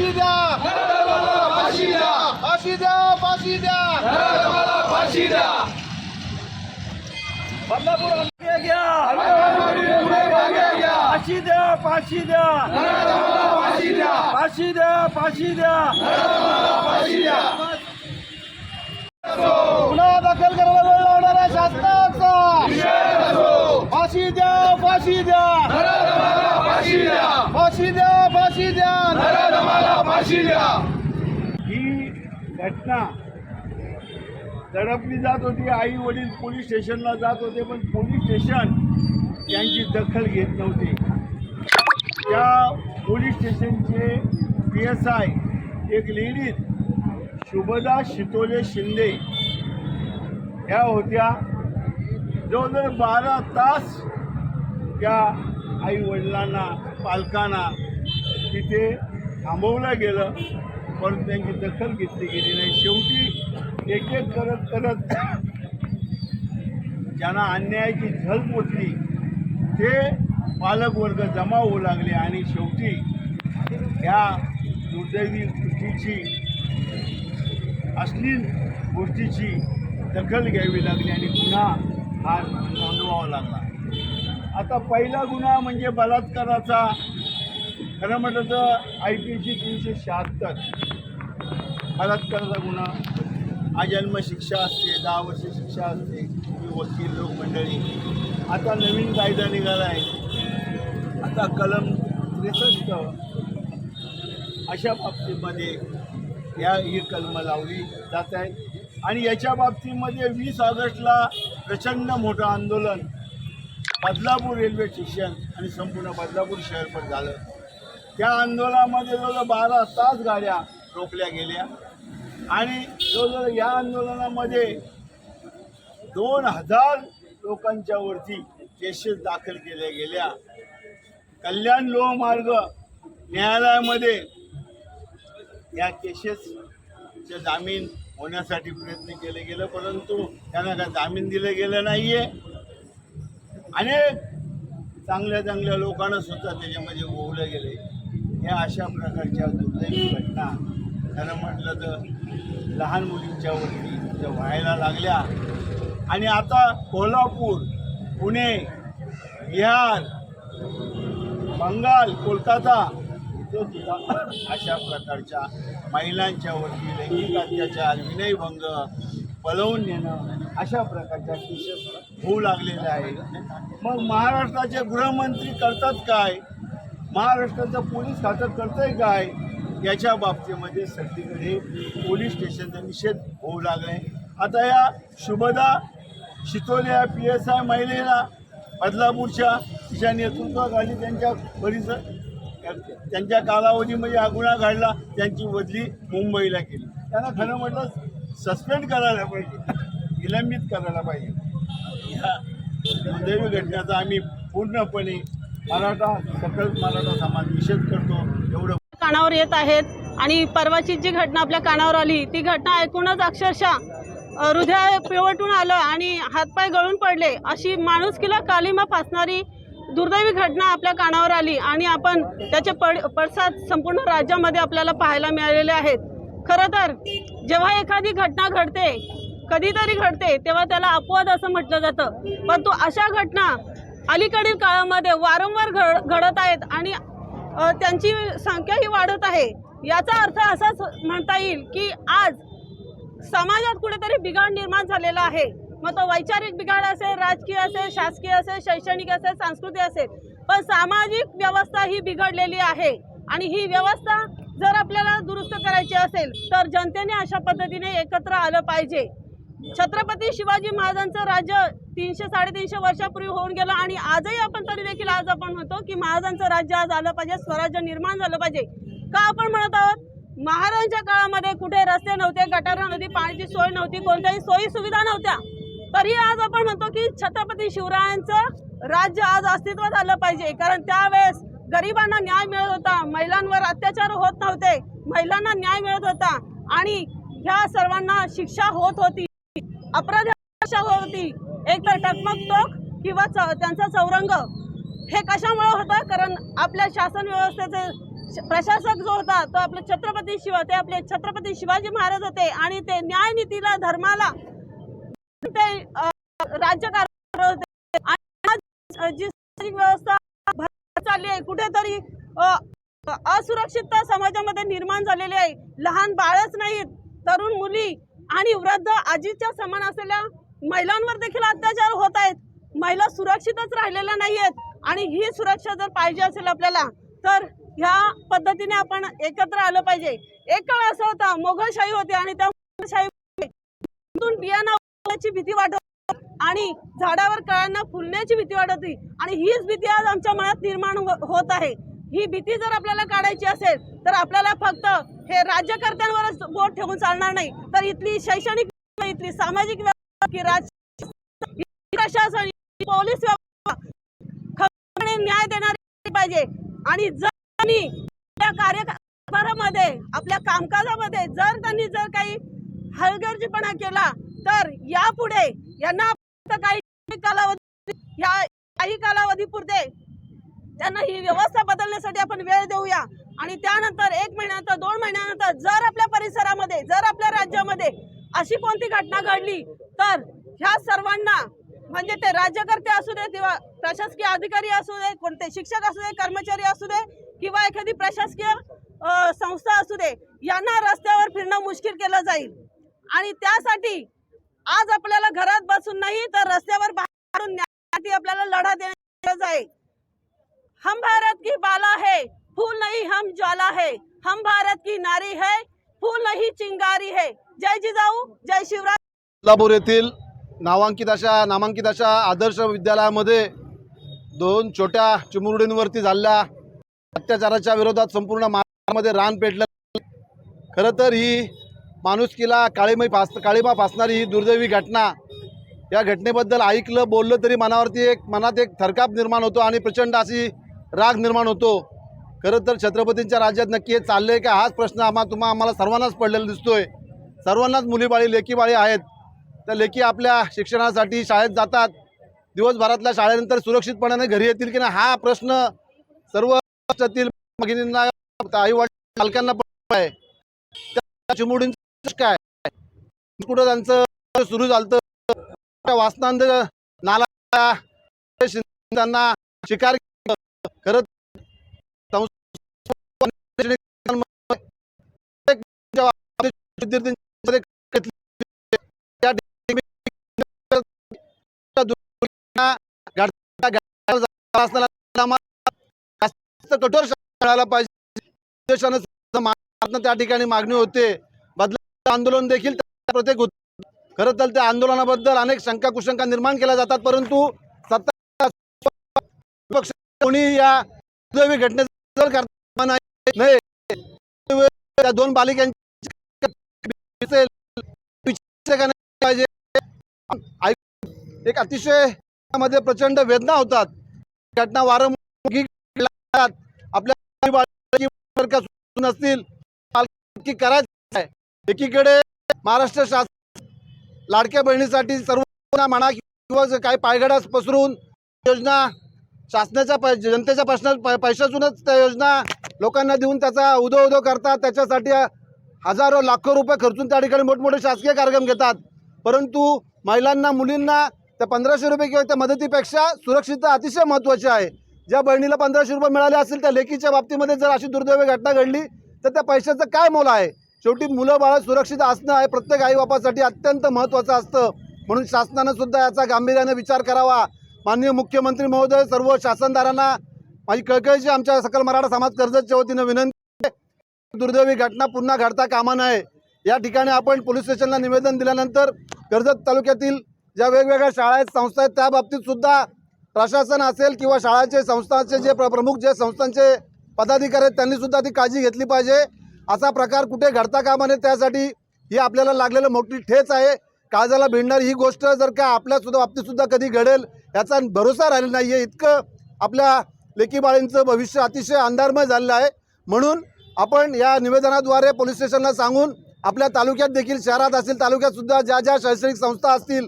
फाशी द्या फाशी द्या फाशी द्या फाशी द्या फाशी द्या बदलापूर फाशी द्या फाशी द्या फाशी द्या फाशी द्या फाशी द्या फाशी द्या गुन्हा दाखल करायला वेळ लावणाऱ्या शासनाचा. फाशी द्या फाशी द्या फाशी द्या फाशी द्या फाशी द्या मला फाशी द्या. ही घटना दडपली जात होती. आई वडील पोलीस स्टेशनला जात होते पण पोलीस स्टेशन यांची दखल घेत नव्हते. त्या पोलीस स्टेशनचे पी एस आय एक लेडीज शुभदा शितोले शिंदे ह्या होत्या. जवळजवळ बारा तास त्या आई वडिलांना पालकांना तिथे थांबवलं गेलं पण त्यांची दखल घेतली गेली नाही. शेवटी एक एक करत करत ज्यांना अन्यायाची झल पोचली ते पालकवर्ग जमा होऊ लागले आणि शेवटी ह्या दुर्दैवी गोष्टीची अश्लील गोष्टीची दखल घ्यावी लागली आणि गुन्हा हा नोंदवावा लागला. आता पहिला गुन्हा म्हणजे बलात्काराचा खरं म्हटलं तर आय पी सी तीनशे शहात्तर. बलात्काराचा गुन्हा. आजन्म शिक्षा असते दहा वर्ष शिक्षा असते. वकील वकील लोकमंडळी. आता नवीन कायदा निघाला आहे. आता कलम त्रेसष्ट अशा बाबतीमध्ये या ही कलम लावली जात आहेत आणि याच्या बाबतीमध्ये वीस ऑगस्टला प्रचंड मोठं आंदोलन बदलापूर रेल्वे स्टेशन आणि संपूर्ण बदलापूर शहर पण झालं. त्या आंदोलनामध्ये जवळजवळ बारा तास गाड्या रोखल्या गेल्या. आणि जवळजवळ या आंदोलनामध्ये दोन हजार लोकांच्यावरती केसेस दाखल केल्या गेल्या. कल्याण लोहमार्ग न्यायालयामध्ये या केसेसचे जामीन होण्यासाठी प्रयत्न केले गेले परंतु त्यांना काय जामीन दिलं गेलं नाही आहे अनेक चांगल्या चांगल्या लोकांना सुद्धा त्याच्यामध्ये ओवलं गेले. ह्या अशा प्रकारच्या दुर्दैवी घटना. खरं म्हटलं तर लहान मुलींच्या वरती व्हायला लागल्या. आणि आता कोल्हापूर पुणे बिहार बंगाल कोलकाता इथे सुद्धा अशा प्रकारच्या महिलांच्या वरती लैंगिक अत्याचार विनयभंग पळवून नेणं अशा प्रकारच्या केसेस होऊ लागलेल्या आहेत. मग महाराष्ट्राचे गृहमंत्री करतात काय? महाराष्ट्राचं पोलीस खातं करतंय काय याच्या बाबतीमध्ये सगळीकडे पोलीस स्टेशनचा निषेध होऊ लागलाय. आता या शुभदा शितोले या पी एस आय महिलेला बदलापूरच्या तिच्या नेतृत्वाखाली त्यांच्या परिसर त्यांच्या कालावधीमध्ये हा गुन्हा घडला त्यांची बदली मुंबईला केली. त्यांना खरं म्हटलं सस्पेंड करायला पाहिजे. निलंबित करायला पाहिजे. ह्या दुर्दैवी घटनेचा आम्ही पूर्णपणे मराठा सकल मराठा समाज निषेध करतो एवढं कानावर येत आहेत. आणि परवाची जी घटना आपल्या कानावर आली ती घटना ऐकूनच अक्षरशः हृदय पिवटून आलं आणि हातपाय गळून पडले. अशी माणुसकीला कालिमा फासणारी दुर्दैवी घटना आपल्या कानावर आली आणि आपण त्याचे पड पडसाद संपूर्ण राज्यामध्ये आपल्याला पाहायला मिळालेले आहेत. खरं तर जेव्हा एखादी घटना घडते कधीतरी घडते तेव्हा त्याला अपवाद असं म्हटलं जातं. परंतु अशा घटना अलीकडील काळामध्ये वारंवार घड घडत आहेत आणि त्यांची संख्याही वाढत आहे. याचा अर्थ असाच म्हणता येईल की आज समाजात कुठेतरी बिघाड निर्माण झालेला आहे. मग तो वैचारिक बिघाड असेल राजकीय असेल शासकीय असेल शैक्षणिक असेल सांस्कृतिक असेल पण सामाजिक व्यवस्था ही बिघडलेली आहे. आणि ही व्यवस्था जर आपल्याला दुरुस्त करायची असेल तर जनतेने अशा पद्धतीने एकत्र आलं पाहिजे. छत्रपती शिवाजी महाराजांचं राज्य तीनशे साडेतीनशे वर्षापूर्वी होऊन गेलं आणि आजही आपण तरी देखील आज आपण म्हणतो की महाराजांचं राज्य आज आलं पाहिजे स्वराज्य निर्माण झालं पाहिजे. का आपण म्हणत आहोत? महाराजांच्या काळामध्ये कुठे रस्ते नव्हते गटार नव्हती पाण्याची सोय नव्हती कोणत्याही सोयी सुविधा नव्हत्या. तरी आज आपण म्हणतो की छत्रपती शिवरायांचं राज्य आज अस्तित्वात आलं पाहिजे. कारण त्यावेळेस गरिबांना न्याय मिळत होता. महिलांवर अत्याचार होत नव्हते. महिलांना न्याय मिळत होता. आणि ह्या सर्वांना शिक्षा होत होती. अपराध शिक्षा होती एक तर टकमक टोक किंवा च- त्यांचा चौरंग. हे कशामुळे होतं? कारण आपल्या शासन व्यवस्थेचे प्रशासक जो होता तो आपले छत्रपती शिवा ते आपले छत्रपती शिवाजी महाराज होते आणि ते न्यायनीतीला धर्माला ते राज्यकार होते. आणि जी व्यवस्था चालली आहे कुठेतरी असुरक्षितता समाजामध्ये निर्माण झालेली आहे. लहान बाळच नाहीत तरुण मुली आणि वृद्ध आजीच्या समान असलेल्या महिलांवर देखील अत्याचार होत आहेत. महिला सुरक्षितच राहिलेल्या नाही आहेत आणि ही सुरक्षा जर पाहिजे असेल आपल्याला तर ह्या पद्धतीने आपण एकत्र आलं पाहिजे. एक काळ असा होता मोघलशाही होती आणि त्या मोघलशाही बियाणं भीती वाटत आणि झाडावर कळ्यांना फुलण्याची भीती वाटत होती. आणि हीच भीती आज आमच्या मनात निर्माण हो-, होत आहे. ही भीती जर आपल्याला काढायची असेल तर आपल्याला फक्त हे राज्यकर्त्यांवरच बोट ठेवून चालणार नाही. तर इथली शैक्षणिक इथली सामाजिक प्रशासन पोलीस व्यवस्था न्याय देणारी पाहिजे. आणि जर त्यांनी आपल्या कार्यभारामध्ये आपल्या कामकाजामध्ये जर त्यांनी जर काही हलगर्जीपणा केला तर यापुढे यांना काही कालावधी या काही कालावधी पुरते त्यांना ही व्यवस्था बदलण्यासाठी आपण वेळ देऊया. आणि त्यानंतर एक महिन्यानंतर दोन महिन्यानंतर जर आपल्या परिसरामध्ये जर आपल्या राज्यामध्ये अशी कोणती घटना घडली तर ह्या सर्वांना म्हणजे ते राज्यकर्ते असू दे किंवा प्रशासकीय अधिकारी असू दे कोणते शिक्षक असू दे कर्मचारी असू दे किंवा एखादी प्रशासकीय संस्था असू दे यांना रस्त्यावर फिरणं मुश्किल केलं जाईल. आणि त्यासाठी आज आपल्याला घरात बसून नाही तर रस्त्यावर बाहेर आपल्याला लढा देण्याची गरज आहे. हम भारत की बाला है. फूल नहीं हम ज्वाला है हम भारत की नारी है फूल नहीं चिंगारी है। जय जिजाऊ जय शिवराज कोल्हापूर येथील नामांकित अशा नामांकित अशा आदर्श विद्यालयामध्ये दोन छोट्या चिमुरडींवरती झालेल्या अत्याचाराच्या विरोधात संपूर्ण महाराष्ट्रामध्ये रान पेटलं. खरं तर ही माणुसकीला काळीमय फास काळीमा फासणारी ही दुर्दैवी घटना. या घटनेबद्दल ऐकलं बोललं तरी मनावरती एक मनात एक थरकाप निर्माण होतो आणि प्रचंड अशी राग निर्माण होतो. खरं तर छत्रपतींच्या राज्यात नक्की हे चाललंय का? हाच प्रश्न आम्हा तुम्हा आम्हाला सर्वांनाच पडलेला दिसतोय. सर्वांनाच मुलीबाळी लेकीबाळी आहेत. त्या लेकी आपल्या शिक्षणासाठी शाळेत जातात. दिवसभरातल्या शाळेनंतर सुरक्षितपणाने घरी येतील की नाही? हा प्रश्न सर्व राष्ट्रातील भगिनींना आई पालकांना पडतो आहे. त्या चिमुडींचं काय? कुठं त्यांचं सुरू झालं वासनांद नाला शिकार केलं. कठोर शिक्षा पाहिजे त्या ठिकाणी मागणी होते बदला आंदोलन देखील प्रत्येक होत खरं तर त्या आंदोलनाबद्दल अनेक शंका कुशंका निर्माण केल्या जातात परंतु सत्ता पक्ष कोणी या घटने करता नाही त्या दोन पालिकांचे पाहिजे. एक अतिशयमध्ये प्रचंड वेदना होतात. घटना वारंवार आपल्या बाळकी वर्ग नसतील करायचं आहे. एकीकडे महाराष्ट्र शासन लाडक्या बहिणीसाठी सर्व म्हणा किंवा काही पायघडा पसरून योजना शासनाच्या पै जनतेच्या प्रश्न पैशातूनच त्या योजना लोकांना देऊन त्याचा उदो उदो करतात. त्याच्यासाठी हजारो लाखो रुपये खर्चून त्या ठिकाणी मोठमोठे शासकीय कार्यक्रम घेतात. परंतु महिलांना मुलींना त्या पंधराशे रुपये किंवा त्या मदतीपेक्षा सुरक्षितता अतिशय महत्त्वाची आहे. ज्या बहिणीला पंधराशे रुपये मिळाले असतील त्या लेकीच्या बाबतीमध्ये जर अशी दुर्दैवी घटना घडली तर त्या पैशाचं काय मोल आहे? शेवटी मुलं बाळं सुरक्षित असणं हे प्रत्येक आईबापासाठी अत्यंत महत्त्वाचं असतं. म्हणून शासनानं सुद्धा याचा गांभीर्यानं विचार करावा. माननीय मुख्यमंत्री महोदय सर्व शासनदारांना माझी कळकळीची आमच्या सकल मराठा समाज कर्जतच्या वतीनं विनंती दुर्दैवी घटना पुन्हा घडता कामा नये. या ठिकाणी आपण पोलीस स्टेशनला निवेदन दिल्यानंतर कर्जत तालुक्यातील ज्या वेगवेगळ्या शाळा आहेत संस्था आहेत त्या बाबतीत सुद्धा प्रशासन असेल किंवा शाळाचे संस्थांचे जे प्रमुख जे संस्थांचे पदाधिकारी आहेत त्यांनी सुद्धा ती काळजी घेतली पाहिजे. असा प्रकार कुठे घडता कामा नये त्यासाठी ही आपल्याला लागलेलं मोठी ठेच आहे. काळजाला भिडणारी ही गोष्ट जर का आपल्या सुद्धा बाबतीत सुद्धा कधी घडेल याचा भरोसा राहिलेला नाही आहे इतकं आपल्या लेकीबाळींचं भविष्य अतिशय अंधारमय झालेलं आहे. म्हणून आपण या निवेदनाद्वारे पोलीस स्टेशनला सांगून आपल्या तालुक्यात देखील शहरात असतील तालुक्यातसुद्धा ज्या ज्या शैक्षणिक संस्था असतील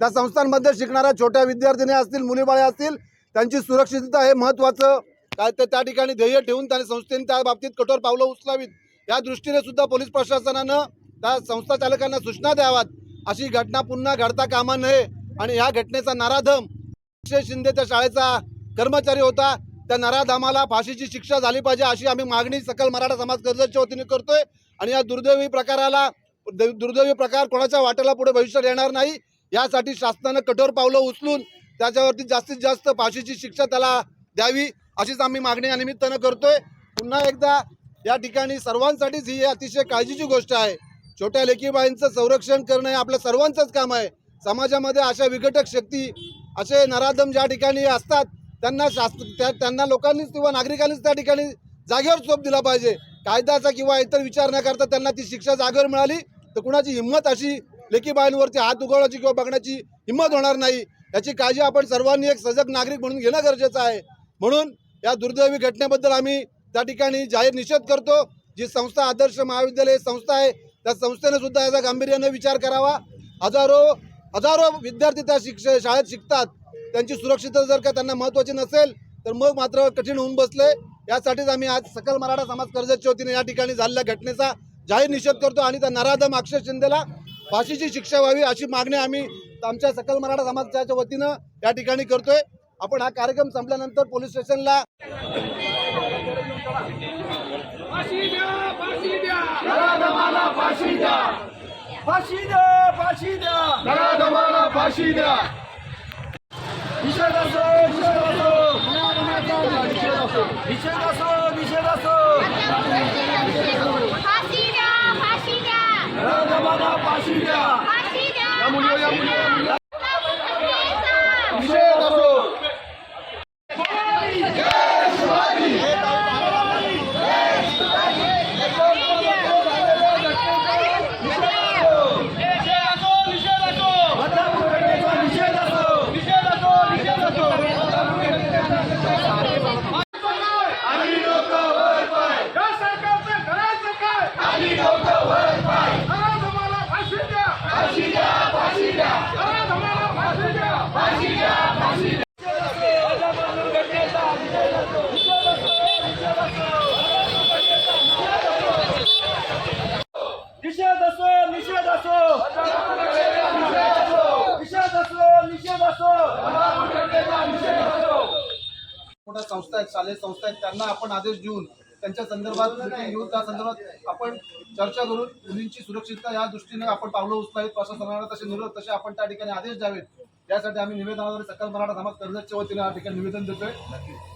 त्या संस्थांमध्ये शिकणाऱ्या छोट्या विद्यार्थिनी असतील मुलीबाळे असतील त्यांची सुरक्षितता हे महत्त्वाचं काय तर त्या ठिकाणी ध्येय ठेवून त्या संस्थेने त्या बाबतीत कठोर पावलं उचलावीत. या दृष्टीने सुद्धा पोलीस प्रशासनानं त्या संस्था चालकांना सूचना द्याव्यात अशी घटना पुन्हा घडता कामा नये आणि या घटनेचा नाराधम शिंदे त्या शाळेचा कर्मचारी होता. त्या नराधामाला फाशीची शिक्षा झाली पाहिजे अशी आम्ही मागणी सकल मराठा समाज कर्जच्या वतीने करतोय. आणि या दुर्दैवी प्रकाराला दुर्दैवी प्रकार कोणाच्या वाटेला पुढे भविष्यात येणार नाही यासाठी शासनानं कठोर पावलं उचलून त्याच्यावरती जास्तीत जास्त फाशीची शिक्षा त्याला द्यावी अशीच आम्ही मागणी या निमित्तानं करतोय. पुन्हा एकदा या ठिकाणी सर्वांसाठीच ही अतिशय काळजीची गोष्ट आहे. छोट्या लेकीबाईंचं संरक्षण करणं हे आपलं सर्वांचंच काम आहे. समाजामध्ये अशा विघटक शक्ती असे नराधम ज्या ठिकाणी असतात त्यांना शास्त्र त्या त्यांना लोकांनीच किंवा नागरिकांनीच त्या ठिकाणी जागेवर चोप दिला पाहिजे. कायद्याचा किंवा इतर विचार न करता त्यांना ती शिक्षा जागेवर मिळाली तर कुणाची हिंमत अशी लेकीबाईंवरती हात उगवण्याची किंवा बघण्याची हिंमत होणार नाही. याची काळजी आपण सर्वांनी एक सजग नागरिक म्हणून घेणं गरजेचं आहे. म्हणून या दुर्दैवी घटनेबद्दल आम्ही त्या ठिकाणी जाहीर निषेध करतो. जी संस्था आदर्श महाविद्यालय संस्था आहे त्या संस्थेने सुद्धा याचा गांभीर्याने विचार करावा. हजारो हजारो विद्यार्थी त्या शिक्ष शाळेत शिकतात. त्यांची सुरक्षितता जर का त्यांना महत्त्वाची नसेल तर मग मात्र कठीण होऊन बसले. यासाठीच आम्ही आज सकल मराठा समाज कर्जतच्या वतीने या ठिकाणी झालेल्या घटनेचा जाहीर निषेध करतो आणि त्या नराधम अक्षय शिंदेला फाशीची शिक्षा व्हावी अशी मागणी आम्ही आमच्या सकल मराठा समाजाच्या वतीनं या ठिकाणी करतोय. आपण हा कार्यक्रम संपल्यानंतर पोलीस स्टेशनला फाशी द्या फाशी द्या. फाशी द्या निषेध असो निषेध असो निषेध असो निषेध असो फाशी द्या फाशी द्या नराधमाला फाशी द्या फाशी द्या या मुलीवर, या मुलीवर, या मुलीवर. फाशी निषेध असो बदलापूर घटनेचा निषेध असो आम्ही लोक वर पाय या सरकारचं करायचं काय आम्ही लोक वर पाय नराधमाला फाशी द्या फाशी द्या फाशी द्या नराधमाला फाशी द्या फाशी द्या फाशी द्या निषेध असो निषेध असो निषेध असो निषेध असो मोठ्या संस्था आहेत शालेय संस्था आहेत त्यांना आपण आदेश देऊन त्यांच्या संदर्भात meeting घेऊन त्या संदर्भात आपण चर्चा करून मुलींची सुरक्षितता या दृष्टीने आपण पावलं उचलावीत प्रशासनाला तसे निरोध तसे आपण त्या ठिकाणी आदेश द्यावेत. यासाठी आम्ही निवेदनाद्वारे सकल मराठा समाज कर्जतच्या वतीने या ठिकाणी निवेदन देतोय.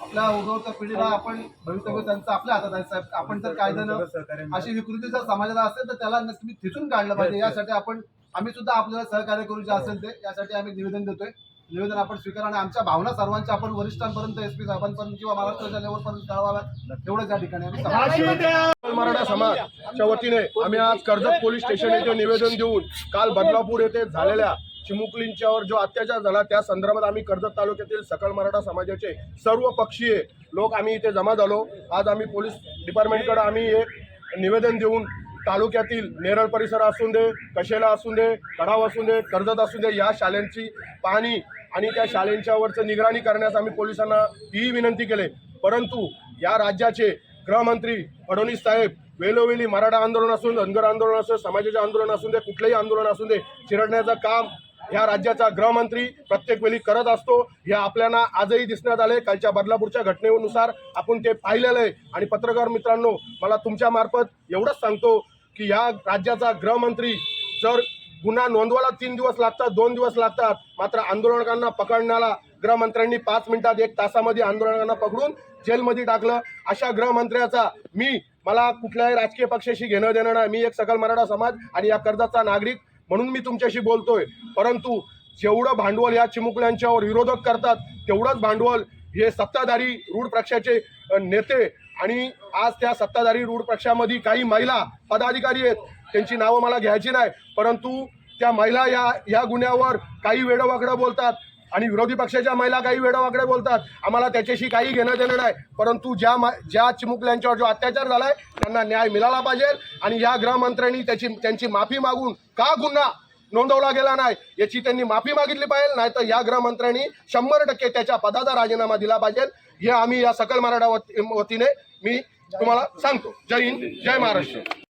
आपल्या उगवत्या पिढीला आपण भवितव्य त्यांचं आपल्या हातात आहे साहेब. आपण जर कायद्यानं अशी विकृती जर समाजाला असेल तर त्याला नक्की तिथून काढलं पाहिजे. यासाठी आपण आम्ही सुद्धा आपल्याला सहकार्य करू जे असेल ते यासाठी आम्ही निवेदन देतोय. निवेदन आपण स्वीकार आणि आमच्या भावना सर्वांच्या आपण वरिष्ठांपर्यंत एस पी साहेबांपर्यंत किंवा महाराष्ट्राच्या लेवलपर्यंत कळवाव्यात एवढंच या ठिकाणी मराठा समाजच्या वतीने आम्ही आज कर्जत पोलीस स्टेशन येथे निवेदन देऊन काल बदलापूर येथे झालेल्या चिमुकलींच्यावर जो अत्याचार झाला त्या संदर्भात आम्ही कर्जत तालुक्यातील सकल मराठा समाजाचे सर्व पक्षीय लोक आम्ही इथे जमा झालो. आज आम्ही पोलीस डिपार्टमेंटकडे आम्ही एक निवेदन देऊन तालुक्यातील नेरळ परिसर असून दे कशेला असून दे कढाव असून दे कर्जत असून दे या शाळांची पाहणी आणि त्या शाळेंच्यावरचं निगराणी करण्यास आम्ही पोलिसांना ही विनंती केले. परंतु या राज्याचे गृहमंत्री फडणवीस साहेब वेलोवेली मराठा आंदोलन असून धनगर आंदोलन असो समाजाचे आंदोलन असून दे कुठलेही आंदोलन असून दे चिरडण्याचं काम ह्या राज्याचा गृहमंत्री प्रत्येक वेळी करत असतो. हे आपल्याला आजही दिसण्यात आले. कालच्या बदलापूरच्या घटनेनुसार आपण ते पाहिलेलं आहे. आणि पत्रकार मित्रांनो मला तुमच्यामार्फत एवढंच सांगतो की या राज्याचा गृहमंत्री जर गुन्हा नोंदवायला तीन दिवस लागतात दोन दिवस लागतात मात्र आंदोलकांना पकडण्याला गृहमंत्र्यांनी पाच मिनिटात एक तासामध्ये आंदोलकांना पकडून जेलमध्ये टाकलं. अशा गृहमंत्र्याचा मी मला कुठल्याही राजकीय पक्षाशी घेणं देणं नाही. मी एक सकल मराठा समाज आणि या कर्जाचा नागरिक म्हणून मी तुमच्याशी बोलतोय. परंतु जेवढं भांडवल या चिमुकल्यांच्यावर विरोधक करतात तेवढंच भांडवल हे सत्ताधारी रूढ पक्षाचे नेते आणि आज त्या सत्ताधारी रूढ पक्षामध्ये काही महिला पदाधिकारी आहेत. त्यांची नावं मला घ्यायची नाही. परंतु त्या महिला या या गुन्ह्यावर काही वेडवाकडं बोलतात आणि विरोधी पक्षाच्या महिला काही वेडवाकडे बोलतात. आम्हाला त्याच्याशी काही घेणं देणं नाही. परंतु ज्या मा ज्या चिमुकल्यांच्यावर जो अत्याचार झालाय त्यांना न्याय मिळाला पाहिजे आणि या गृहमंत्र्यांनी त्याची त्यांची माफी मागून का गुन्हा नोंदवला गेला नाही याची त्यांनी माफी मागितली पाहिजे. नाहीतर या गृहमंत्र्यांनी शंभर टक्के त्याच्या पदाचा राजीनामा दिला पाहिजे. हे आम्ही या सकल मराठा वतीने मी तुम्हाला सांगतो. जय हिंद जय महाराष्ट्र.